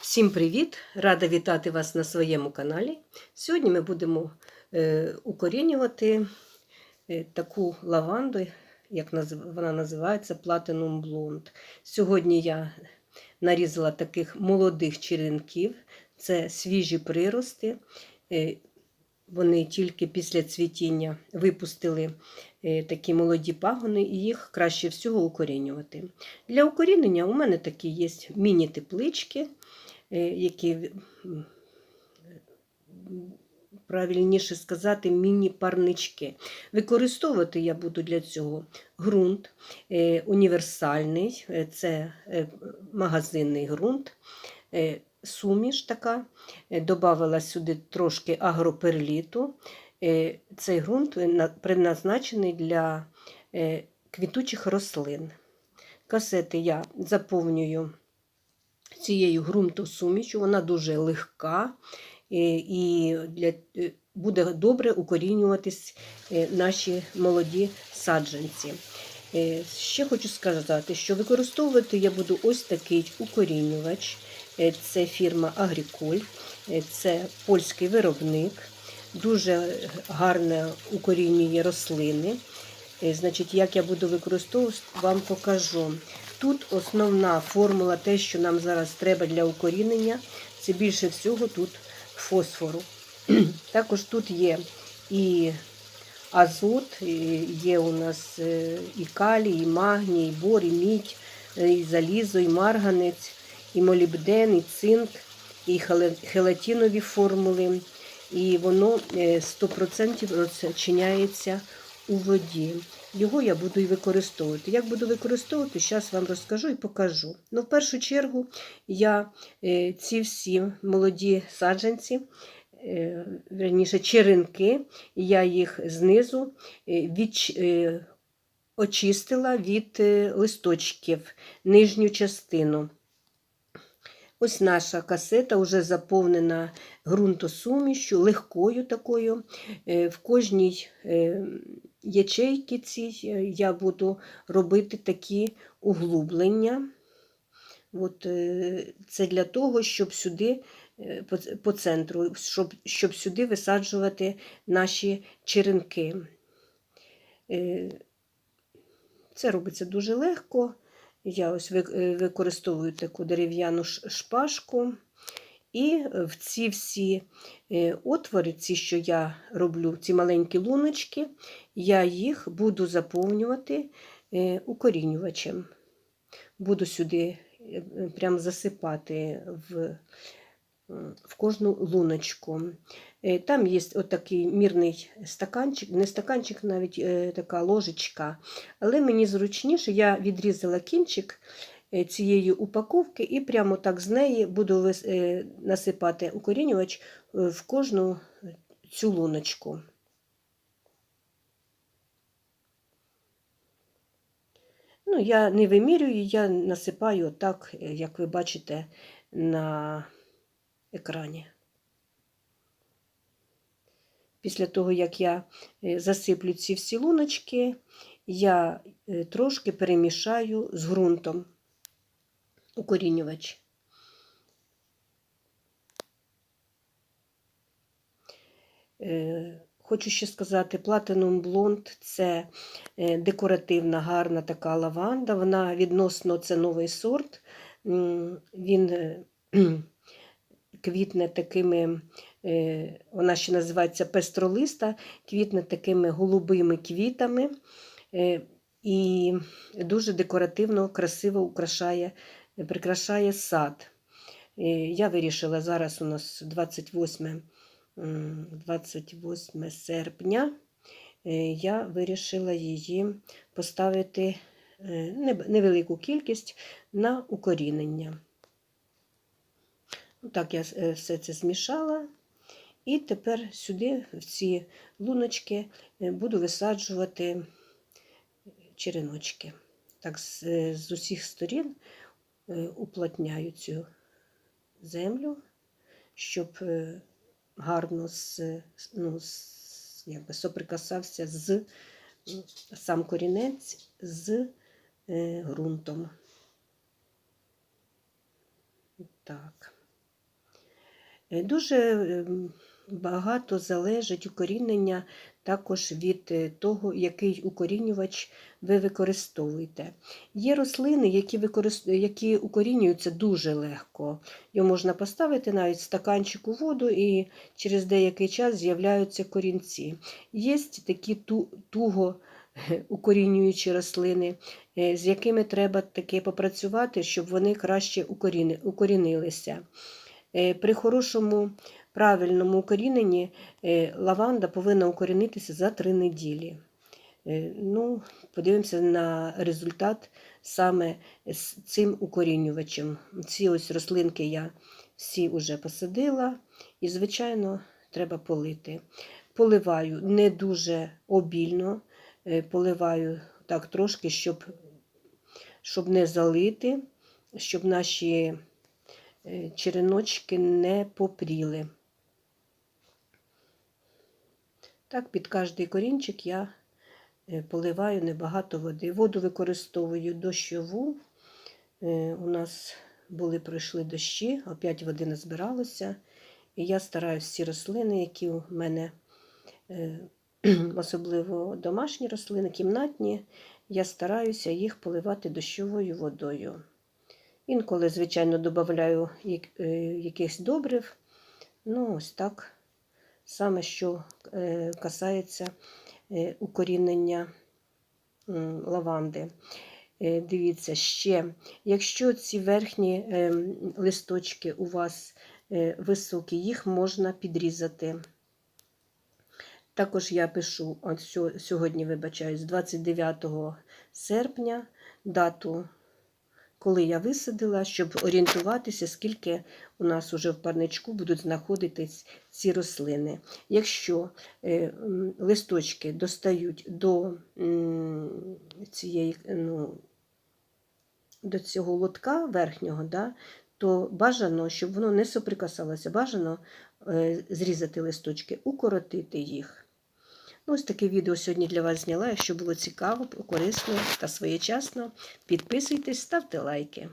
Всім привіт! Рада вітати вас на своєму каналі. Сьогодні ми будемо е, укорінювати е, таку лаванду, як вона називається Platinum Blonde. Сьогодні я нарізала таких молодих черенків, це свіжі прирости. Е, вони тільки після цвітіння випустили такі молоді пагони, і їх краще всього укорінювати. Для укорінення у мене такі є міні-теплички, які правильніше сказати, міні-парнички. Використовувати я буду для цього ґрунт е, універсальний, е, це е, магазинний ґрунт. е, Суміш така, Е, Добавила сюди трошки агроперліту. Е, Цей ґрунт на- предназначений для е, квітучих рослин. Касети я заповнюю цією ґрунтосумішю, вона дуже легка е, і для, е, буде добре укорінюватись е, наші молоді саджанці. Ще хочу сказати, що використовувати я буду ось такий укорінювач. Це фірма Агріколь, це польський виробник, дуже гарно укорінює рослини. Значить, як я буду використовувати, вам покажу. Тут основна формула, те, що нам зараз треба для укорінення, це більше всього тут фосфору. Також тут є і азот, є у нас е, і калій, і магній, і бор, і мідь, е, і залізо, і марганець, і молібден, і цинк, і хелатинові формули. І воно е, 100% розчиняється у воді. Його я буду і використовувати. Як буду використовувати, зараз вам розкажу і покажу. Ну, в першу чергу я е, ці всі молоді саджанці, е, верніше черенки, я їх знизу е, відч, е, очистила від листочків нижню частину. Ось наша касета вже заповнена ґрунтосумішю, легкою такою. Е, В кожній е, ячейці цій е, я буду робити такі углублення. От, це для того, щоб сюди по, центру, щоб, щоб сюди висаджувати наші черенки. Це робиться дуже легко. Я ось е, використовую таку дерев'яну шпажку. І в ці всі е, отвори, ці, що я роблю, ці маленькі луночки, я їх буду заповнювати е, укорінювачем. Буду сюди е, е, прям засипати в, в кожну луночку. Е, Там є отакий мірний стаканчик, не стаканчик, навіть е, така ложечка. Але мені зручніше, я відрізала кінчик е, цієї упаковки і прямо так з неї буду насипати укорінювач в кожну цю луночку. Ну, я не вимірюю, я насипаю так, як ви бачите на екрані. Після того, як я е, засиплю ці всі луночки, я е, трошки перемішаю з ґрунтом укорінювач. Е, Хочу ще сказати, Platinum Blonde – це декоративна, гарна така лаванда. Вона відносно це новий сорт. Він квітне такими, е, вона ще називається пестролиста, квітне такими голубими квітами е, і дуже декоративно, красиво украшає, прикрашає сад. Е, Я вирішила зараз у нас 28, 28 серпня. Я вирішила її поставити невелику кількість на укорінення. Ну, Так, я е, все це змішала. І тепер сюди, в ці луночки, е, буду висаджувати череночки. Так, з, е, з усіх сторін уплотняю цю землю, щоб гарно з, ну, з, якби соприкасався з сам корінець з ґрунтом. Так. Е, Дуже ем, багато залежить укорінення також від е, того, який укорінювач ви використовуєте. Є рослини, які, використ... які укорінюються дуже легко. Його можна поставити навіть стаканчик у воду, і через деякий час з'являються корінці. Є такі ту... туго е, укорінюючі рослини, з якими треба таки попрацювати, щоб вони краще укоріни... укорінилися. Е, При хорошому правильному укоріненні е, лаванда повинна укорінитися за 3 неділі. Е, Ну, подивимося на результат саме з цим укорінювачем. Ці ось рослинки я всі вже посадила, і, звичайно, треба полити. Поливаю не дуже обільно, поливаю так трошки, щоб, щоб не залити, щоб наші череночки не попріли. Так, під кожний корінчик я е, поливаю небагато води. Воду використовую дощову. Е, У нас були пройшли дощі, опять води назбиралося. І я стараюся всі рослини, які у мене, е, особливо домашні рослини, кімнатні, я стараюся їх поливати дощовою водою. Інколи, звичайно, додаю якихось добрив. Ну, ось так саме що е, касається е, укорінення лаванди. Е, Дивіться, ще, якщо ці верхні е, листочки у вас е, високі, їх можна підрізати. Також я пишу сьогодні, вибачаюсь, 29 серпня дату, коли я висадила, щоб орієнтуватися, скільки у нас уже в парничку будуть знаходитись ці рослини. Якщо е, листочки достають до цієї, ну, до цього лотка верхнього, да, то бажано, щоб воно не соприкасалося, бажано е, зрізати листочки, укоротити їх. Ну, ось таке відео сьогодні для вас зняла. Якщо було цікаво, корисно та своєчасно, підписуйтесь, ставте лайки.